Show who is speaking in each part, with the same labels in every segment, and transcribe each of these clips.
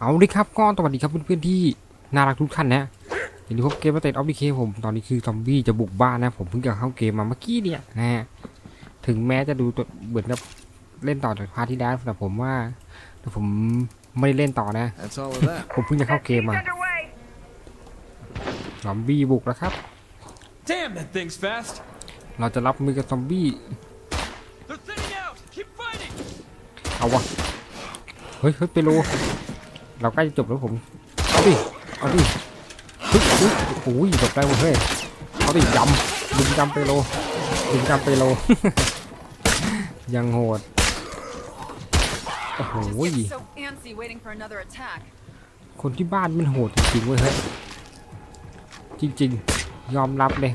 Speaker 1: เอาดิครับก็สวัสดีครับเพื่อนๆที่น่ารักทุกท่านนะยินดีพบเกมมาเตะออฟดีเคผมตอนนี้คือซอมบี้จะบุกบ้านนะ ผมเพิ่งจะเข้าเกมมาเมื่อกี้เนี่ยนะฮะถึงแม้จะดูตัวเหมือนกับเล่นต่อจากพาร์ทที่แล้วแต่ผมว่าแต่ผมไม่ได้เล่นต่อนะ
Speaker 2: That's all of that.
Speaker 1: ผมเพิ่งจะเข้าเกมมา
Speaker 3: underway.
Speaker 1: ซอมบี้บุกแล้วครับ
Speaker 2: Damn, that thing's fast.
Speaker 1: เราจะรับมือกับซอมบี้
Speaker 2: They're thinning out. Keep fighting.
Speaker 1: เอาวะเฮ้ยเฮ้ยไปโล เราใกล้จะจบแล้วผม เอาดิ เอาดิฮ้ยเฮ้ยโอ้ยจบได้เว้ยเฮ้ยเอาดิยำดึงยำไปโลดึงยำไปโล ยังโหด โอ้โหคนที่บ้านมันโหดจริงๆเว้ยเฮ้ย จริงๆ ยอมรับเลย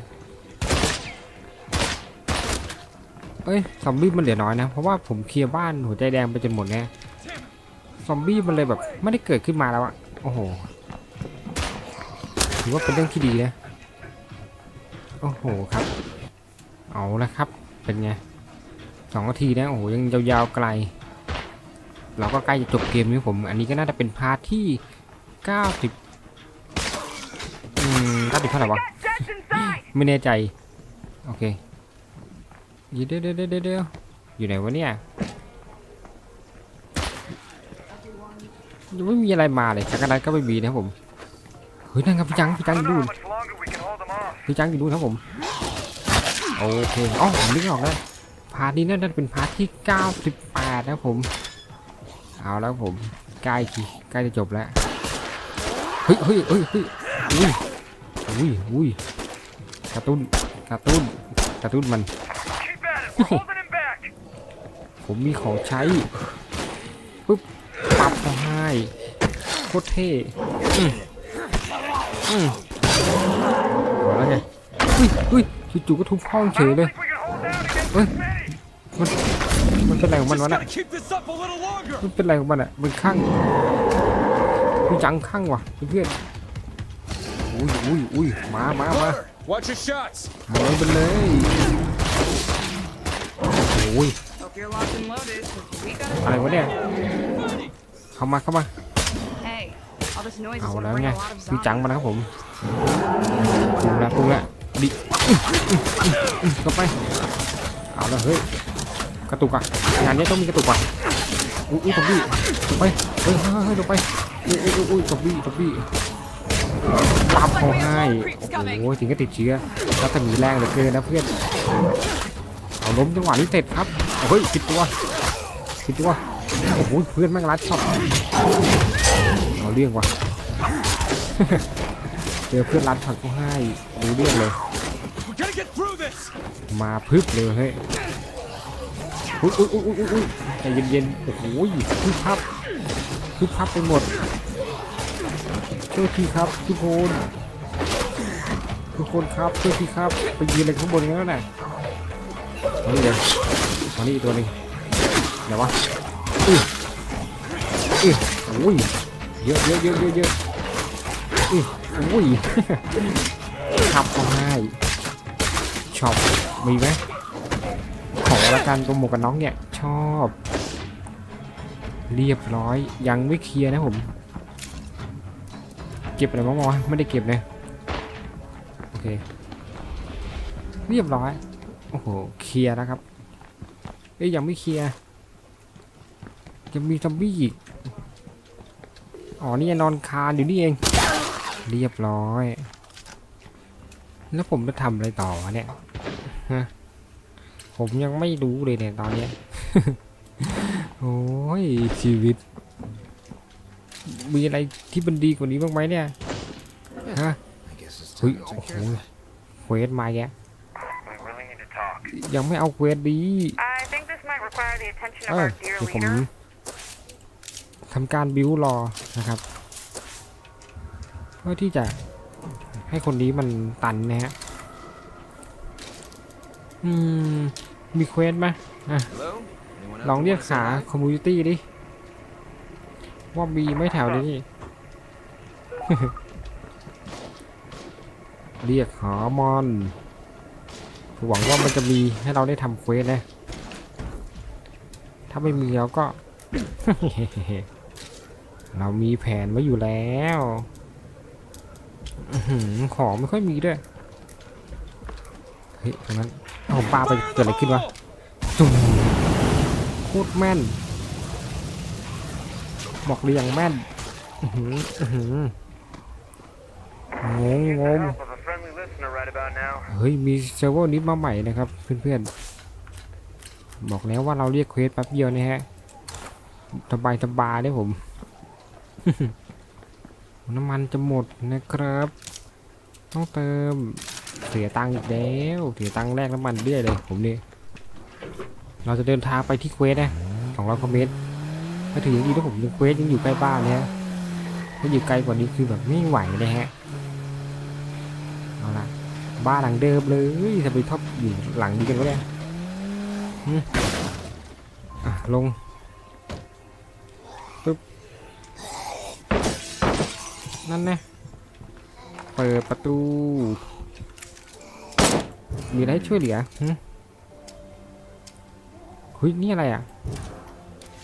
Speaker 1: เอ้ยซอมบี้มันเหลือน้อยนะ เพราะว่าผมเคลียร์บ้านหัวใจแดงไปจนหมดเนี่ย ซอมบี้มันเลยแบบไม่ได้เกิดขึ้นมาแล้วอะโอ้โหถือว่าเป็นเรื่องที่ดีนะ โอ้โหครับ เอาละครับ เป็นไงสองนาทีนะโอ้โหยังยาวๆไกล เราก็ใกล้จะจบเกมนี้ผม อันนี้ก็น่าจะเป็นพาร์ทที่ 90 อืม90เท่าไหร่วะ ไม่แน่ใจ โอเคเดี๋ยวเดี๋ยวเดี๋ยวเดี๋ยวเดี๋ยวอยู่ไหนวะเนี่ย ยังไม่มีอะไรมาเลยจักรนัดก็ไม่มีนะครับผมเฮ้ยนั่นครับพี่จังพี่จังอยู่นู่น
Speaker 4: much longer we can hold them off.
Speaker 1: พี่จังอยู่นู่นครับผมโอเคอ๋อผมนึกออกแล้วพาร์ทนี้น่าจะเป็นพาร์ทที่ 98 นะครับผม เอาแล้วผมใกล้ทีใกล้จะจบแล้วเฮ้ยเฮ้ยเฮ้ยเฮ้ยอุ้ยอุ้ยอุ้ยกระตุ้นกระตุ้นกระตุ้นมัน
Speaker 4: Keep at it. We're holding him back.
Speaker 1: ผมมีของใช้ปุ๊บปับเขาให้ โคตรเท่อืมอืมแล้วไงอุ้ยอุ้ยจู่ๆก็ทุบห้องเฉยเลยเฮ้
Speaker 4: ย
Speaker 1: มันมันเป็นอะไรของมันวะน่ะมันเป็นอะไรของมันอะมันข้างกูจังข้างว่ะเพื่อนอุ้ยอุ้ยอุ้ยมามามาหายไปเลยโอ้ยอะไรวะเนี่ย เข้ามาเข้ามา
Speaker 3: Hey, all this noise is
Speaker 1: เอา
Speaker 3: gonna
Speaker 1: แล้ว
Speaker 3: bring
Speaker 1: ไง
Speaker 3: a lot of
Speaker 1: พี่จัง
Speaker 3: zombies.
Speaker 1: มาแล้วครับผมปรุงละปรุงละดิอื้ออื้ออื้ออื้อเข้าไป เอาแล้วเฮ้ย กระตุกอะ งานนี้ต้องมีกระตุกอะ อุ้ยอุ้ยซอมบี้ลงไปเฮ้ยเฮ้ยเฮ้ยลงไปอุ้ยอุ้ยอุ้ยอุ้ยซอมบี้ซอมบี้ปับเขาให้โอ้โหถึงก็ติดเชื้อแล้วถ้ามีแรงเหลือเกินนะเพื่อน เอาล้มจังหวะนี้เสร็จครับเอาเฮ้ยปิดตัวปิดตัว โอ้โหเพื่อนแม่งรัดช็อตเอาเรื่องวะเจอเพื่อนรัดผักก็ให้รู้เรื่องเลย มาพึบเลยเฮ้ยอุ้ยอุ้ยอุ้ยอุ้ยอุ้ยใจเย็นๆโอ้โหพึบพับพึบพับไปหมดช่วยทีครับทุกคนทุกคนครับช่วยทีครับไปยืนอะไรข้างบนกันแล้วน่ะมานี่เลยมานี่ตัวนึงเดี๋ยววะ อื้ออื้อโอ้ยเยอะเยอะเยอะเยอะเยอะอื้อโอ้ยขับเขาให้ช็อปมีไหมขอละกันตัวหมวกกันน็อกเนี่ยชอบ เรียบร้อยยังไม่เคลียร์นะผม เก็บอะไรบ้างวะไม่ได้เก็บเลยโอเค เรียบร้อยโอ้โหเคลียร์แล้วครับเอ้ยยังไม่เคลียร์ ยังมีซอมบี้อีก อ๋อ นี่ยังนอนคานอยู่นี่เอง เรียบร้อย แล้วผมจะทำอะไรต่อวะเนี่ย ฮะ ผมยังไม่รู้เลยเนี่ยตอนเนี้ย โอ้ย ชีวิต มีอะไรที่มันดีกว่านี้บ้างไหมเนี่ย ฮะ
Speaker 2: I guess it's
Speaker 1: เฮ้ย
Speaker 2: time to
Speaker 1: โอ้
Speaker 2: take
Speaker 1: โห
Speaker 2: care of it.
Speaker 1: เควสมาแก
Speaker 4: We really need to talk.
Speaker 1: ยังไม่เอาเควสดี
Speaker 3: I think this might require the attention
Speaker 1: เอ
Speaker 3: of
Speaker 1: อ
Speaker 3: our dear
Speaker 1: เดี๋ยวผม
Speaker 3: leader.
Speaker 1: ทำการบิวรอนะครับ เพื่อที่จะให้คนนี้มันตันนะฮะ อืม มีเควสไหมอะ
Speaker 2: Hello? Anyone out
Speaker 1: ลอง
Speaker 2: there
Speaker 1: เรียก
Speaker 2: wanna say
Speaker 1: หา
Speaker 2: hi?
Speaker 1: คอมมูนิตี้ดิ ว่ามีไหม่แถวนี้ เรียกหามอนหวังว่ามันจะมีให้เราได้ทำเควสนะ ถ้าไม่มีเราก็ เรามีแผนไว้อยู่แล้วอื้อหือของไม่ค่อยมีด้วย เฮ้ยตรงนั้นผมปาไปเกิดอะไรขึ้นวะจุ่มโคตรแม่น บอกเรียงแม่นอือหืองงงงเฮ้ย มีเซอร์เวอร์นี้มาใหม่นะครับ เพื่อนๆ บอกแล้วว่าเราเรียกเควสแป๊บเดียวนะฮะสบายสบายเลยผม น้ำมันจะหมดนะครับ ต้องเติมเสียตังค์อีกแล้วเสียตังค์แรกน้ำมันเรื่อยเลยผมนี่เราจะเดินทางไปที่เควสนะสองร้อยกิโลเมตรมาถึงอย่างนี้แล้วผมยังเควสยังอยู่ใกล้บ้านเนี่ยถ้าอยู่ไกลกว่านี้คือแบบไม่ไหวเลยฮะเอาละบ้านหลังเดิมเลยจะไปท็อปอยู่หลังนี้กันวะเนี่ยลง นั่นนะเปิดประตู มีอะไรให้ช่วยเหลือหึเฮ้ยนี่อะไรอะ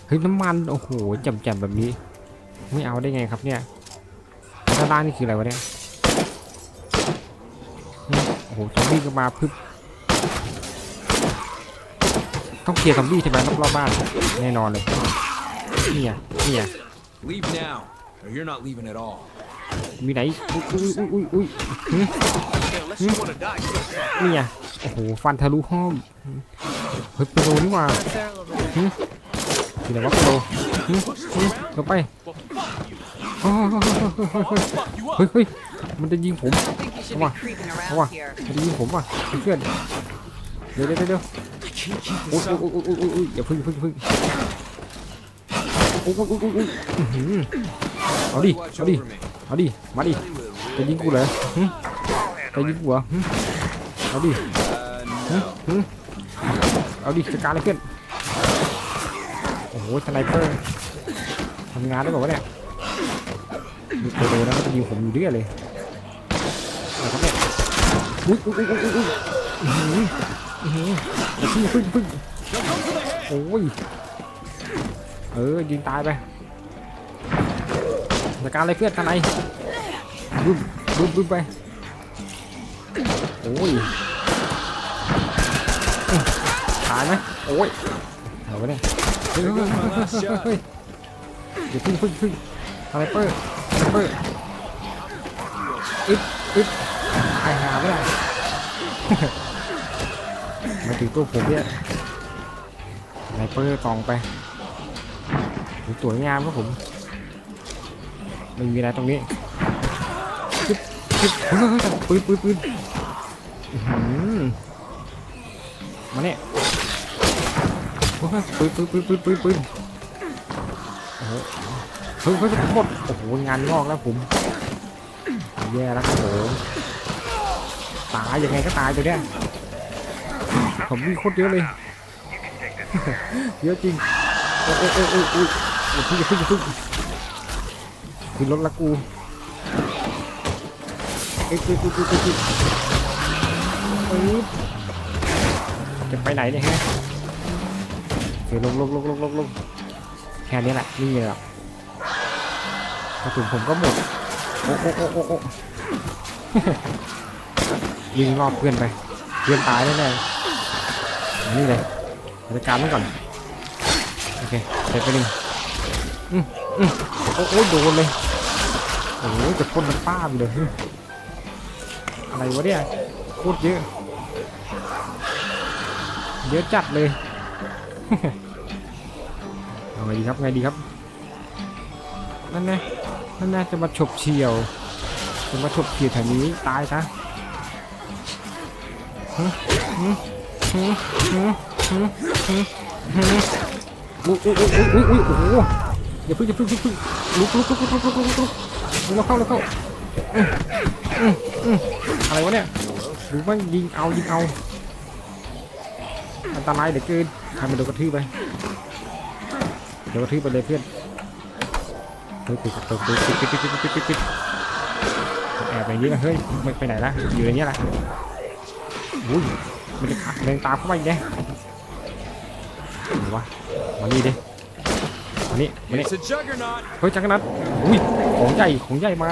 Speaker 1: เฮ้ยน้ำมัน โอ้โหแจ่มๆแบบนี้ ไม่เอาได้ไงครับเนี่ยด้านล่างนี่คืออะไรวะเนี่ยโอ้โหซอมบี้ก็มาพึบต้องเคลียร์ซอมบี้ใช่ไหมรอบๆบ้านแน่นอนเลยนี่อะนี่อะ
Speaker 2: Leave now, or you're not leaving at all.
Speaker 1: มีไหนอุ้ยอุ้ยอุ้ยอุ้ยหึ
Speaker 2: Unless you want to die.
Speaker 1: นี่อะโอ้โหฟันทะลุห้องเฮ้ยโปรนี่หว่าที่ไหนวะโปรหึหึเราไปโอ้โหเฮ้ยเฮ้ยมันจะยิงผม
Speaker 3: I think you should
Speaker 1: Come on.
Speaker 3: be creeping
Speaker 1: Come
Speaker 3: around
Speaker 1: on.
Speaker 3: here.
Speaker 1: มันจะยิงผมว่ะเพื่อนเดี๋ยวเดี๋ยวเดี๋ยว
Speaker 2: I can't keep
Speaker 1: โอ้ย
Speaker 2: this
Speaker 1: โอ้ย
Speaker 2: up.
Speaker 1: โอ้ยโอ้ยโอ้ยอย่าพึ่งอย่าพึ่งอย่าพึ่งโอ้ยโอ้ยโอ้ยโอ้ยอื้อหือเอาดิ
Speaker 2: Watch
Speaker 1: เอาดิ
Speaker 2: over me.
Speaker 1: เอาดิ มาดิ จะยิงกูเหรอหึจะยิงกูเหรอเอาดิ
Speaker 2: Uh, no.
Speaker 1: หึเอาดิจัดการเลยเพื่อนโอ้โหสไนเปอร์ทำงานได้บอกว่าวเนี่ยมีตัวโดนนะมันจะยิงผมอยู่เรื่อยเลยอะครับเนี่ยอุ้ยอุ้ยอุ้ยอุ้ยอุ้ยอื้อหืออื้อหืออย่าพึ่งอย่าพึ่งอย่าพึ่งโอ้ย เออยิงตายไป จัดการอะไรเพื่อนข้างในบึ้มบึ้มบึ้มไปโอ้ยตายไหมโอ้ยเอาไว้เนี่ยเฮ้ยเดี๋ยวพึ่งพึ่งพึ่งอะไรเปอร์เปอร์อึดอึดตายหาไม่ได้มาถึงตัวผมเนี่ยไนเปอร์กองไปสวยงามครับผม ไม่มีอะไรตรงนี้จึ๊บจึ๊บเฮ้ยเฮ้ยเฮ้ยปืนปืนปืนมาเนี่ยเฮ้ยปืนปืนปืนปืนปืนปืนโอ้โหเฮ้ยเฮ้ยหมดโอ้โหงานงอกแล้วผมแย่แล้วครับผมตายยังไงก็ตายตัวเนี้ยผมมีโคตรเยอะเลยเยอะจริงโอ้โอ้ยโอ้ยโอ้ยโอ้ยอย่าพึ่งอย่าพึ่งอย่าพึ่ง ขึ้นรถละกูเอ้ยเอ้ยเอ้ยเอ้ยเอ้ยเอ้ยเอ้ยจะไปไหนเนี่ยฮะเดี๋ยวลงลงลงลงลงลงแค่นี้แหละนี่เลยอะกระสุนผมก็หมด โอ้โอ้โอ้โอ้โอ้ยิงรอบเพื่อนไป เพื่อนตายแน่ๆนี่เลยจัดการมันก่อน โอเคเสร็จไปหนึ่งอืมอืมโอ้โอ้โดนเลย โอ้โหจะพ่นน้ำป้าเลย อะไรวะเนี่ยโคตรเยอะ เยอะจัดเลย เอาไงดีครับไงดีครับ นั่นไงนั่นน่จะมาฉบเฉียวจะมาฉบเฉียวแถวนี้ตายซะอุ้ยอุ้ยอุ้ยอุ้ยอุ้ยโอ้โหอย่าพึ่งอย่าพึ่งอย่าพึ่งลุกลุกลุกลุกลุกลุกลุก เราเข้าเราเข้าอะไรวะเนี่ยหรือว่ายิงเอายิงเอาอันตรายเหลือเกินใครมาโดนกระทืบไปโดนกระทืบไปเลยเพื่อนเฮ้ยปิดปิดปิดปิดปิดปิดปิดปิดแอบอย่างนี้นะเฮ้ยไม่ไปไหนละอยู่ในนี้แหละอุ้ยมันจะเดินตามเข้าไปอีกไงไหนวะมานี่ดิ นี่มานี่
Speaker 2: It's a juggernaut.
Speaker 1: เฮ้ยจักรนัดอุ้ยของใหญ่ของใหญ่มา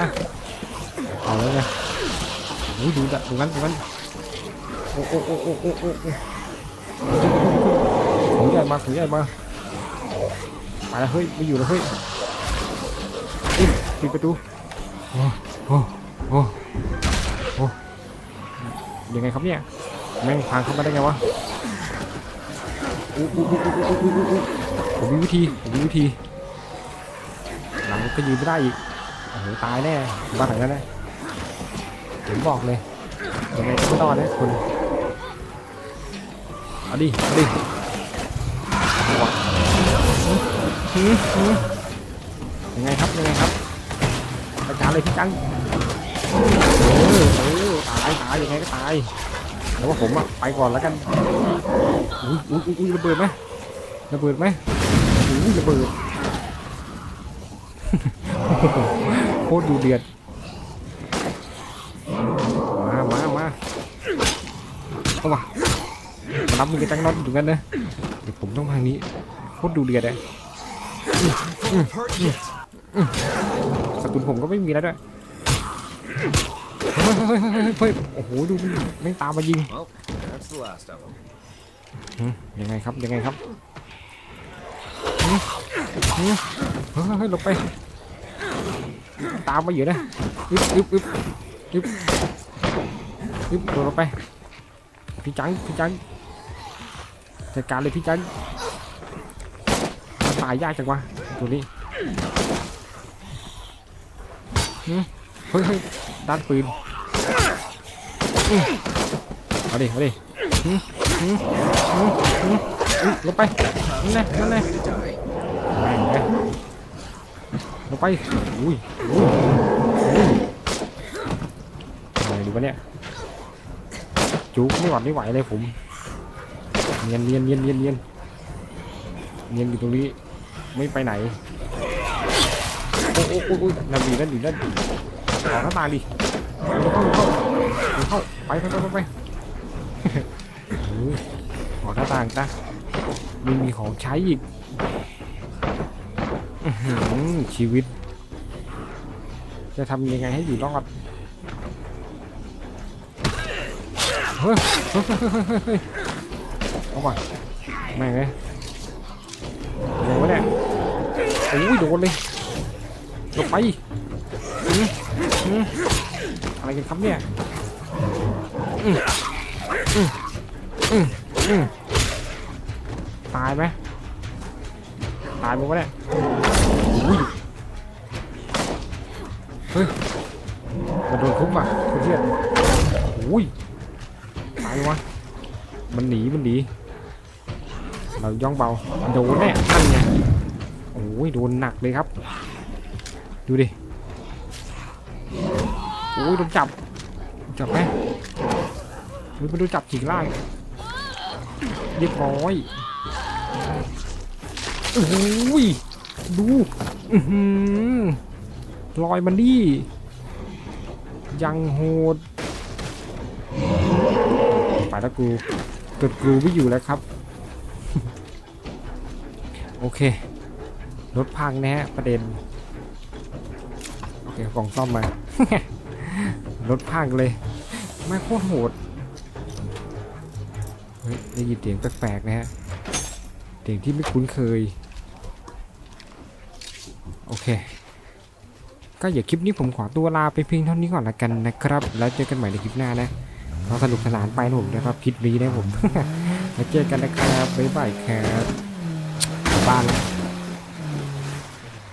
Speaker 1: เอาแล้วไงอุ้ยดูดะดูงั้นดูงั้นโอ้โอ้โอ้โอ้โอ้โอ้โอ้ของใหญ่มาของใหญ่มาไปแล้วเฮ้ยไม่อยู่แล้วเฮ้ยอุ๊ยปิดประตูโอ้โอ้โอ้โอ้ยังไงครับเนี่ยแม่งพังเข้ามาได้ไงวะอู้อู้อู้อู้อู้อู้อู้ ผมมีวิธีผมมีวิธีหลังก็ยืนไม่ได้อีกโอ้โหตายแน่บ้านหลังนั้นนะผมบอกเลยยังไงก็ไม่รอดนะคุณเอาดิเอาดิเอาวะหืมหืมยังไงครับยังไงครับประจานเลยพี่จังเออเออตายตายยังไงก็ตายแต่ว่าผมอะไปก่อนแล้วกันอุ้ยอุ้ยอุ้ยระเบิดไหมระเบิดไหม อุ้ยระเบิดโคตรดูเดือด มา มา มาเอาวะมารับมือกับจังน็อตอยู่กันนะเดี๋ยวผมต้องทางนี้โคตรดูเดือดเลยสกุลผมก็ไม่มีแล้วด้วยเฮ้ยโอ้โห ดูไม่งตามมายิงยังไงครับ ยังไงครับ เฮ้ยหลบไปตามมาอยู่นะอึ๊บอึ๊บอึ๊บอึ๊บอึ๊บโดนลงไปพี่จังพี่จังจัดการเลยพี่จังตายยากจังวะตัวนี้เฮ้ยเฮ้ยด้านปืนเอาดิเอาดิหลงไปนั่นแหละนั่นแหละ
Speaker 2: Way to die.
Speaker 1: แม่งเลยลงไปอุ้ยอุ้ยอุ้ยอะไรดูวะเนี่ยจุกไม่หวัดไม่ไหวเลยผมเนียนเนียนเนียนเนียนเนียนเนียนอยู่ตรงนี้ไม่ไปไหนโอ้โอ้โอ้ยนั่นดีนั่นดีนั่นดีออหน้าตาดิเข้าเข้าเข้าไปไปไปไปไปโอ้ยออกหน้าต่างจ้ะไม่มีของใช้อีก ชีวิต จะทำยังไงให้อยู่รอดเฮ้ยเฮ้ยเฮ้ยเฮ้ยเฮ้ยเฮ้ยเอาว่ะแม่งเลยโดนวะเนี่ยโอ้ยโดนเลยหลบไปอะไรกันครับเนี่ยตายไหม ตายหมดวะเนี่ยอุ้ยเฮ้ยมันโดนทุบอะเพื่อนอุ้ยตายวะมันหนีมันหนีเราย่องเบาโดนแน่นั่นไงโอ้ยโดนหนักเลยครับ ดูดิโอ้ยโดนจับจับไหมมันโดนจับจิกล่างเรียบร้อย โอ้ยดูลอยมันดิยังโหด ไปแล้วกูเกิดกูไม่อยู่แล้วครับ โอเค รถพังนะฮะประเด็น โอเคกล่องซ่อมมา รถพังเลย ไม่โคตรโหด เฮ้ยได้ยินเสียงแปลกๆนะฮะ สิ่งที่ไม่คุ้นเคย โอเค ก็อย่าคลิปนี้ผมขอตัวลาไปเพียงเท่านี้ก่อนละกันนะครับ แล้วเจอกันใหม่ในคลิปหน้านะเราสนุกสนานไปนะผมนะครับคลิปนี้นะผมแล้วเจอกันนะครับบ๊ายบายครับบบ้านแล้ว